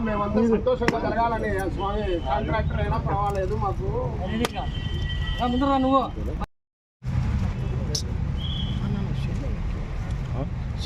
మేమంతా సంతోషంగా కలగాలని అయినా పర్వాలేదు మాకు నువ్వు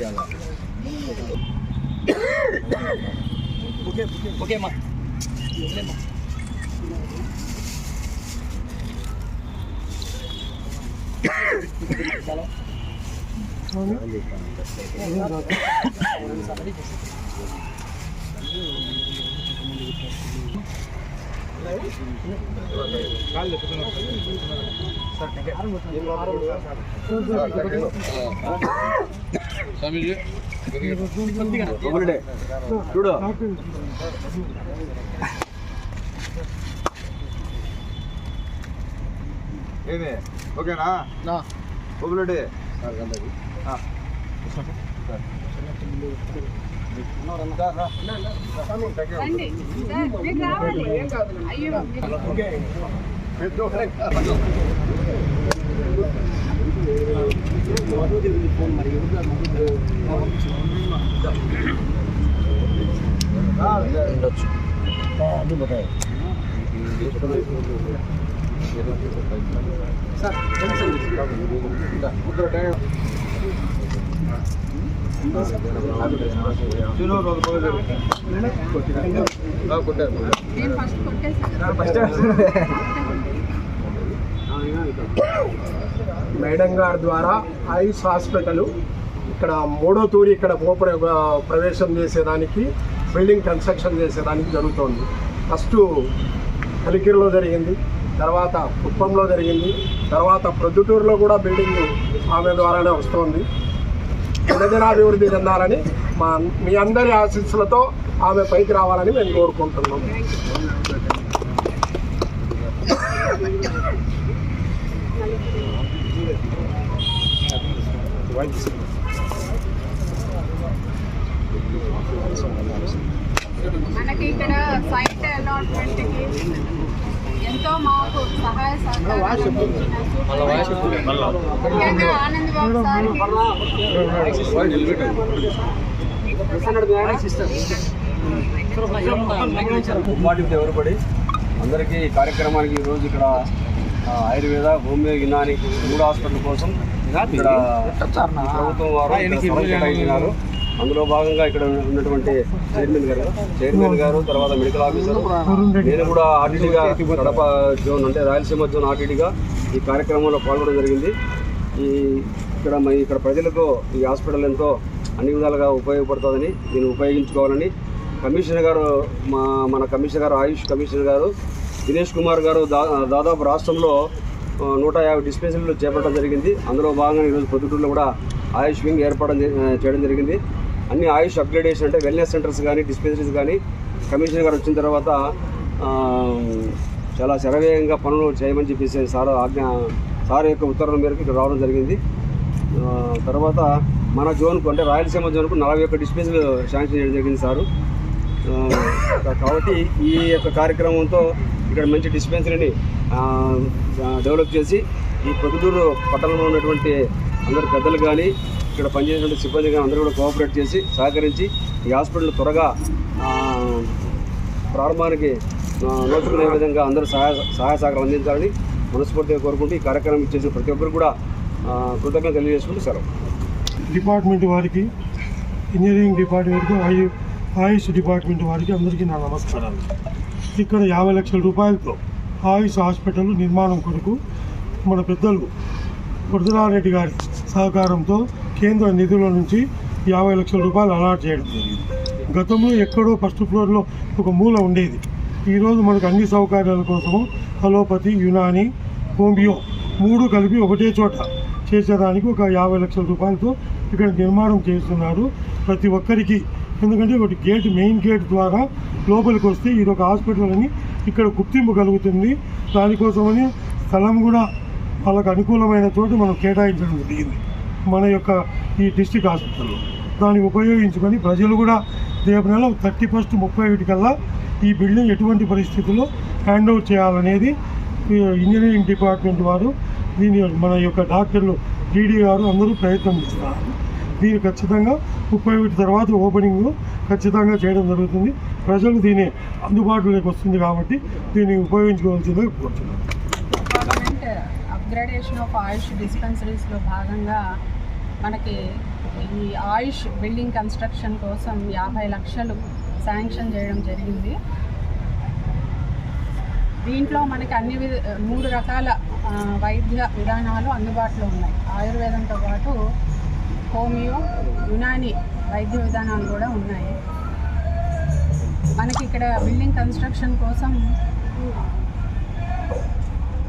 Okey, okey. Okey, mak. Boleh, చూడు. ఏమి ఓకేనా? బొబ్బులడి సార్, మీకు రావాలి. అయ్యో నేను మేడం గారి ద్వారా ఐస్ హాస్పిటల్ ఇక్కడ మూడో తూరి ఇక్కడ గోపుర ప్రవేశం చేసేదానికి బిల్డింగ్ కన్స్ట్రక్షన్ చేసేదానికి జరుగుతోంది. ఫస్ట్ కలికిరిలో జరిగింది తర్వాత కుప్పంలో జరిగింది తర్వాత ప్రొద్దుటూరులో కూడా బిల్డింగ్ ఆమె ద్వారానే వస్తోంది. దినదినాభివృద్ధి చెందాలని మా మీ అందరి ఆశీస్సులతో ఆమె పైకి రావాలని మేము కోరుకుంటున్నాం. మనకి ఇక్కడ ఎంతో మాకు సహాయ సహకారాలు అందించిన ముఖ్యంగా ఆనంద్ బాబు సార్కి. ఉపాధి ఎవరుపడి అందరికీ ఈ కార్యక్రమానికి ఈరోజు ఇక్కడ ఆయుర్వేద హోమియో యునాని మూడు హాస్పిటల్ కోసం ఇక్కడ ప్రభుత్వం వారు అందులో భాగంగా ఇక్కడ ఉన్నటువంటి చైర్మన్ గారు చైర్మన్ గారు తర్వాత మెడికల్ ఆఫీసర్ నేను కూడా ఆర్టీడీగా కడప జోన్ అంటే రాయలసీమ జోన్ ఆర్టీడీగా ఈ కార్యక్రమంలో పాల్గొనడం జరిగింది. ఈ ఇక్కడ ఇక్కడ ప్రజలకు ఈ హాస్పిటల్ ఎంతో అన్ని విధాలుగా ఉపయోగపడుతుందని దీన్ని ఉపయోగించుకోవాలని కమిషనర్ గారు మా మన కమిషనర్ గారు ఆయుష్ కమిషనర్ గారు దినేష్ కుమార్ గారు దాదాపు రాష్ట్రంలో నూట యాభై డిస్పెన్సరీలు చేపట్టడం జరిగింది. అందులో భాగంగా ఈరోజు పొద్దుటూరులో కూడా ఆయుష్ వింగ్ ఏర్పడడం చేయడం జరిగింది. అన్ని ఆయుష్ అప్గ్రేడేషన్ అంటే వెల్నెస్ సెంటర్స్ కానీ డిస్పెన్సరీస్ కానీ కమిషనర్ గారు వచ్చిన తర్వాత చాలా శరవేగంగా పనులు చేయమని చెప్పేసి సార్ ఆజ్ఞ సార్ యొక్క ఉత్తర్వుల మేరకు ఇక్కడ రావడం జరిగింది. తర్వాత మన జోన్కు అంటే రాయలసీమ జోన్కు నలభై ఒక్క డిస్పెన్సరీలు శాంక్షన్ చేయడం జరిగింది సారు. కాబట్టి ఈ యొక్క కార్యక్రమంతో ఇక్కడ మంచి డిస్పెన్సరీని డెవలప్ చేసి ఈ ప్రొద్దుటూరు పట్టణంలో ఉన్నటువంటి అందరు పెద్దలు కానీ ఇక్కడ పనిచేసిన సిబ్బంది కానీ అందరూ కూడా కోఆపరేట్ చేసి సహకరించి ఈ హాస్పిటల్ త్వరగా ప్రారంభానికి నోచుకునే విధంగా అందరూ సహాయ సహాయ సహకారం అందించాలని మనస్ఫూర్తిగా కోరుకుంటూ ఈ కార్యక్రమం ఇచ్చేసిన ప్రతి ఒక్కరు కూడా కృతజ్ఞత తెలియజేసుకుంటూ సెలవు. డిపార్ట్మెంట్ వారికి ఇంజనీరింగ్ డిపార్ట్మెంట్కి ఆయు ఆయుష్ డిపార్ట్మెంట్ వారికి అందరికీ నా నమస్కారాలు. ఇక్కడ యాభై లక్షల రూపాయలతో ఆయుష్ హాస్పిటల్ నిర్మాణం కొరకు మన పెద్దలు వరదరారెడ్డి గారి సహకారంతో కేంద్ర నిధుల నుంచి యాభై లక్షల రూపాయలు అలాట్ చేయడం జరిగింది. గతంలో ఎక్కడో ఫస్ట్ ఫ్లోర్లో ఒక మూల ఉండేది. ఈరోజు మనకు అన్ని సౌకర్యాల కోసము అలోపతి యునాని హోమియో మూడు కలిపి ఒకటే చోట చేసేదానికి ఒక యాభై లక్షల రూపాయలతో ఇక్కడ నిర్మాణం చేస్తున్నారు ప్రతి ఒక్కరికి. ఎందుకంటే ఒకటి గేట్ మెయిన్ గేట్ ద్వారా లోపలికి వస్తే ఇది ఒక హాస్పిటల్ అని ఇక్కడ గుర్తింపు కలుగుతుంది. దానికోసమని స్థలం కూడా వాళ్ళకు అనుకూలమైన చోటు మనం కేటాయించడం జరిగింది. మన యొక్క ఈ డిస్టిక్ హాస్పిటల్లో. దాన్ని ఉపయోగించుకొని ప్రజలు కూడా రేపు నెల థర్టీ ఫస్ట్ ముప్పై కల్లా ఈ బిల్డింగ్ ఎటువంటి పరిస్థితుల్లో హ్యాండ్ ఓవర్ చేయాలనేది ఈ ఇంజనీరింగ్ డిపార్ట్మెంట్ వారు దీని మన యొక్క డాక్టర్లు డీడీ గారు అందరూ ప్రయత్నం చేస్తున్నారు దీన్ని ఖచ్చితంగా ముప్పై ఒకటి తర్వాత ఓపెనింగ్ ఖచ్చితంగా చేయడం జరుగుతుంది. ప్రజలు దీని అందుబాటులోకి వస్తుంది కాబట్టి దీన్ని ఉపయోగించుకోవాల్సిందిగా కోరుతున్నాను అప్గ్రేడేషన్ ఆఫ్ ఆయుష్ డిస్పెన్సరీస్లో భాగంగా మనకి ఈ ఆయుష్ బిల్డింగ్ కన్స్ట్రక్షన్ కోసం యాభై లక్షలు శాంక్షన్ చేయడం జరిగింది. దీంట్లో మనకి అన్ని విధ మూడు రకాల వైద్య విధానాలు అందుబాటులో ఉన్నాయి. ఆయుర్వేదంతో పాటు హోమియో యునాని వైద్య విధానాలు కూడా ఉన్నాయి. మనకి ఇక్కడ బిల్డింగ్ కన్స్ట్రక్షన్ కోసం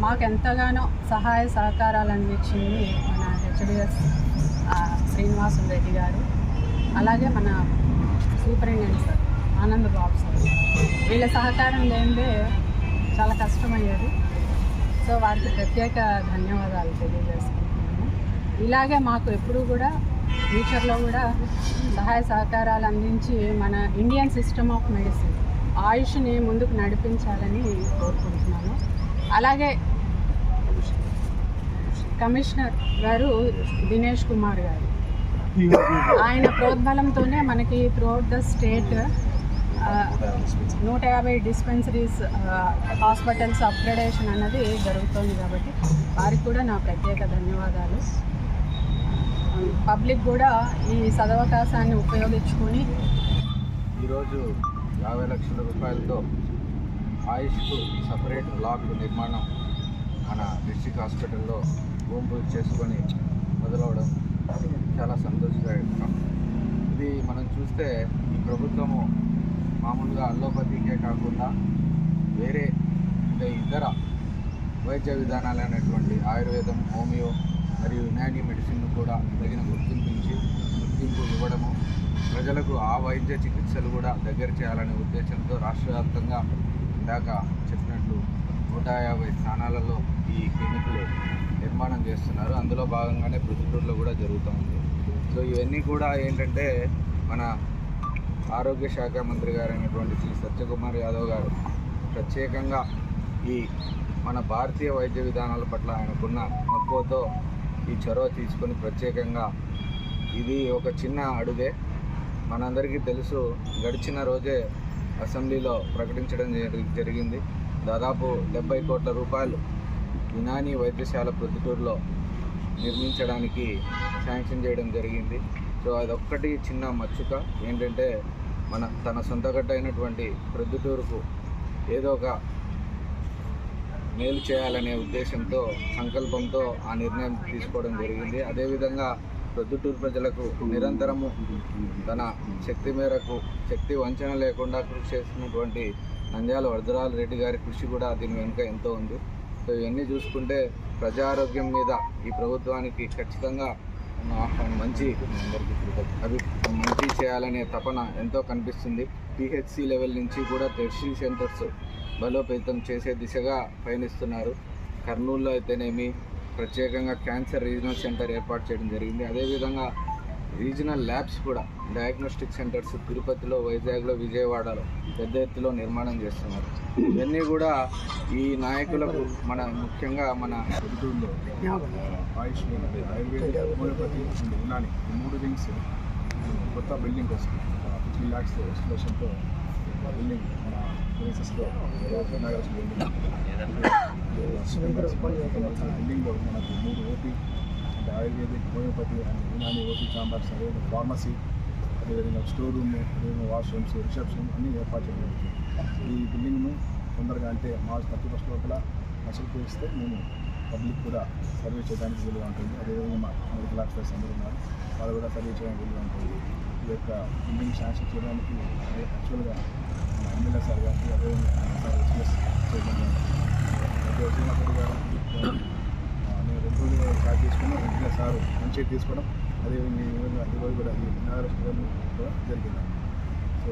మాకు ఎంతగానో సహాయ సహకారాలు అందించింది మన హెచ్డిఎస్ శ్రీనివాసులు రెడ్డి గారు. అలాగే మన superintendent sir Anand Babu sir. వీళ్ళ సహకారం లేనిదే చాలా కష్టమయ్యేది. సో వారికి ప్రత్యేక ధన్యవాదాలు తెలియజేసుకుంటున్నాము ఇలాగే మాకు ఎప్పుడూ కూడా ఫ్యూచర్లో కూడా సహాయ సహకారాలు అందించి మన ఇండియన్ సిస్టమ్ ఆఫ్ మెడిసిన్ ఆయుష్ని ముందుకు నడిపించాలని కోరుకుంటున్నాను. అలాగే కమిషనర్ గారు దినేష్ కుమార్ గారు. ఆయన ప్రోద్బలంతోనే మనకి త్రూఅవుట్ ద స్టేట్ నూట యాభై డిస్పెన్సరీస్ హాస్పిటల్స్ అప్గ్రేడేషన్ అన్నది జరుగుతుంది కాబట్టి వారికి కూడా నా ప్రత్యేక ధన్యవాదాలు. పబ్లిక్ కూడా ఈ సదవకాశాన్ని ఉపయోగించుకొని ఈరోజు యాభై లక్షల రూపాయలతో ఆయుష్కు సపరేట్ బ్లాక్ నిర్మాణం మన డిస్టిక్ హాస్పిటల్లో భూమి పూజ చేసుకొని మొదలవడం చాలా సంతోషకరం ఇది మనం చూస్తే ఈ ప్రభుత్వము మామూలుగా అల్లోపతికే కాకుండా వేరే అంటే ఇతర వైద్య విధానాలు అనేటువంటి ఆయుర్వేదం హోమియో మరియు యునాని మెడిసిన్ కూడా తగిన గుర్తింపించి గుర్తింపు ఇవ్వడము ప్రజలకు ఆ వైద్య చికిత్సలు కూడా దగ్గర చేయాలనే ఉద్దేశంతో రాష్ట్ర వ్యాప్తంగా ఇందాక చెప్పినట్లు నూట యాభై స్థానాలలో ఈ క్లినిక్లు నిర్మాణం చేస్తున్నారు. అందులో భాగంగానే ప్రొద్దుటూరులో కూడా జరుగుతూ ఉంది. సో ఇవన్నీ కూడా ఏంటంటే మన ఆరోగ్య శాఖ మంత్రి గారైనటువంటి శ్రీ సత్యకుమార్ యాదవ్ గారు ప్రత్యేకంగా ఈ మన భారతీయ వైద్య విధానాల పట్ల ఆయనకున్న మక్కువతో ఈ చొరవ తీసుకొని ప్రత్యేకంగా ఇది ఒక చిన్న అడుగే. మనందరికీ తెలుసు గడిచిన రోజే అసెంబ్లీలో ప్రకటించడం జరిగింది. దాదాపు డెబ్బై కోట్ల రూపాయలు యునాని వైద్యశాల ప్రొద్దుటూరులో నిర్మించడానికి శాంక్షన్ చేయడం జరిగింది. సో అదొక్కటి చిన్న మచ్చుక. ఏంటంటే మన తన సొంత గడ్డ అయినటువంటి ప్రొద్దుటూరుకు ఏదో ఒక మేలు చేయాలనే ఉద్దేశంతో సంకల్పంతో ఆ నిర్ణయం తీసుకోవడం జరిగింది. అదేవిధంగా ప్రొద్దుటూరు ప్రజలకు నిరంతరము తన శక్తి మేరకు శక్తి వంచన లేకుండా కృషి చేస్తున్నటువంటి నంద్యాల వరదరాల రెడ్డి గారి కృషి కూడా దీని వెనుక ఎంతో ఉంది. సో ఇవన్నీ చూసుకుంటే ప్రజారోగ్యం మీద ఈ ప్రభుత్వానికి ఖచ్చితంగా మంచి అవి మంచి చేయాలనే తపన ఎంతో కనిపిస్తుంది. పిహెచ్సి లెవెల్ నుంచి కూడా టెస్టింగ్ సెంటర్స్ బలోపేతం చేసే దిశగా పయనిస్తున్నారు. కర్నూలులో అయితేనేమి ప్రత్యేకంగా క్యాన్సర్ రీజనల్ సెంటర్ ఏర్పాటు చేయడం జరిగింది. అదేవిధంగా రీజనల్ ల్యాబ్స్ కూడా డయాగ్నోస్టిక్ సెంటర్స్ తిరుపతిలో వైజాగ్లో విజయవాడలో పెద్ద ఎత్తులో నిర్మాణం చేస్తున్నారు ఇవన్నీ కూడా ఈ నాయకులకు మన ముఖ్యంగా మన ఆయుష్ ఆయుర్వేద హోమియోపతి ఈ మూడు వింగ్స్ కొత్త బిల్డింగ్ కోసం ఫిఫ్టీ ల్యాక్స్ ఎస్టిమేషన్తో బిల్డింగ్ మన ప్లేసెస్లో బిల్డింగ్ మనకు మూడు OP ayurvedic homeopathy and unani OT chambers అదేవిధంగా ఫార్మసీ అదేవిధంగా స్టోర్ రూమ్ అదేవిధంగా వాష్రూమ్స్ రిసెప్షన్ అన్నీ ఏర్పాటు చేయడం ఈ బిల్డింగ్ను తొందరగా అంటే మార్చ్ థర్టీ ఫస్ట్ లోపల అసలు ఇస్తే మేము పబ్లిక్ కూడా సర్వే చేయడానికి వీలుగా ఉంటుంది. అదేవిధంగా మా మెడికల్ ఆఫీసర్స్ అందరూ ఉన్నారు. వాళ్ళు కూడా సర్వే చేయడానికి వీలుగా ఉంటుంది. ఈ యొక్క బిల్డింగ్ శాంక్షన్ చేయడానికి యాక్చువల్గా మన ఎమ్మెల్యే సార్ గారికి అదేవిధంగా సార్ ఎక్స్ప్రెస్ చేయడం గారు ఆ, స్టార్ట్ చేసుకుని వెంటనే సార్ మంచిగా తీసుకోవడం. అదేవిధంగా ఈ ఈరోజు కూడా అది నగర కూడా జరిగింది. సో